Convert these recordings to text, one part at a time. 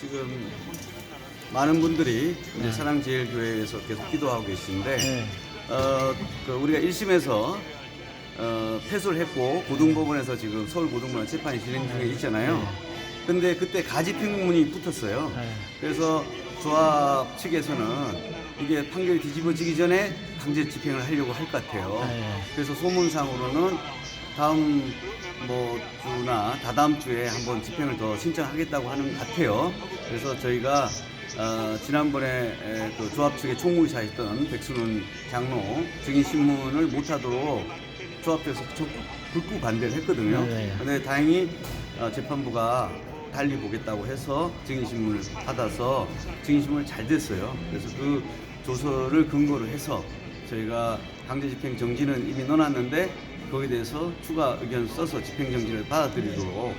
지금 많은 분들이 이제 네. 사랑제일교회에서 계속 기도하고 계신데 네. 어, 그 우리가 1심에서 어, 패소를 했고 고등법원에서 지금 서울고등법원 재판이 진행 중에 있잖아요. 근데 그때 가지평문이 붙었어요. 네. 그래서 조합 측에서는 이게 판결이 뒤집어지기 전에 강제 집행을 하려고 할 것 같아요. 네. 그래서 소문상으로는 다음 뭐 주나 다다음 주에 한번 집행을 더 신청하겠다고 하는 것 같아요. 그래서 저희가 어, 지난번에 에, 그 조합 측의 총무이사였던 백순훈 장로 증인 신문을 못하도록 조합 측에서 적극 극구 반대를 했거든요. 네. 근데 다행히 어, 재판부가 달리 보겠다고 해서 증인 신문을 받아서 증인 신문을 잘 됐어요. 그래서 그 조서를 근거로 해서 저희가 강제 집행 정지는 이미 넣어놨는데 거기에 대해서 추가 의견 써서 집행 정지를 받아들이도록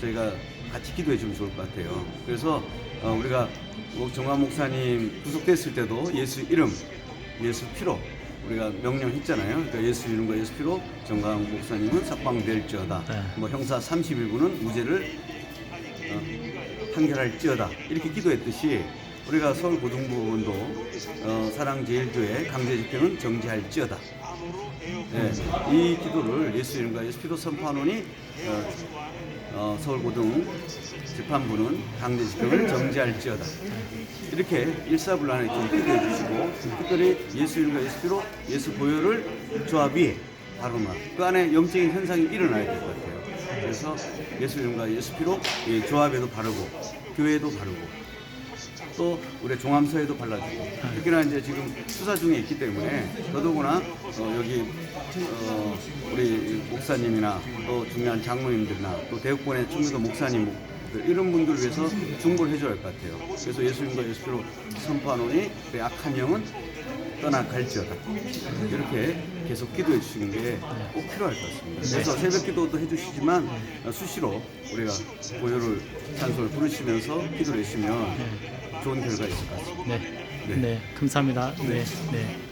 저희가 같이 기도해 주면 좋을 것 같아요. 그래서 어, 우리가 뭐 정화 목사님 구속됐을 때도 예수 이름, 예수 피로 우리가 명령했잖아요. 그러니까 예수 이름과 예수 피로 정강 목사님은 석방될지어다. 네. 뭐 형사 31부는 무죄를 어, 판결할지어다. 이렇게 기도했듯이 우리가 서울 고등부원도 어, 사랑제일교회 강제 집행은 정지할지어다. 예, 이 기도를 예수 이름과 예수 피로 선포하노니 어, 어, 서울 고등 재판부는 강제 집행을 정지할지어다. 이렇게 일사불란하게 좀 기도해 주시고 특별히 예수 이름과 예수 피로 예수 보혈을 조합 위에 바로나 그 안에 영적인 현상이 일어나야 될 것 같아요. 그래서 예수 이름과 예수 피로 이 조합에도 바르고 교회에도 바르고 또 우리 종암서에도 발라주고 특히나 이제 지금 수사 중에 있기 때문에 더더구나 어, 여기 어, 우리 목사님이나 또 중요한 장로님들이나 또 대국본의 충무도 목사님 이런 분들 위해서 중보를 해줘야 할 것 같아요. 그래서 예수님과 예수로 선포하노니 그 악한 영은 떠나갈지어다. 이렇게 계속 기도해 주시는 게 꼭 필요할 것 같습니다. 그래서 새벽 기도도 해주시지만 어, 수시로 우리가 보혈을 찬송을 부르시면서 기도를 해주시면 좋은 결과 있을 것 같습니다. 네. 네. 네. 감사합니다. 네. 네.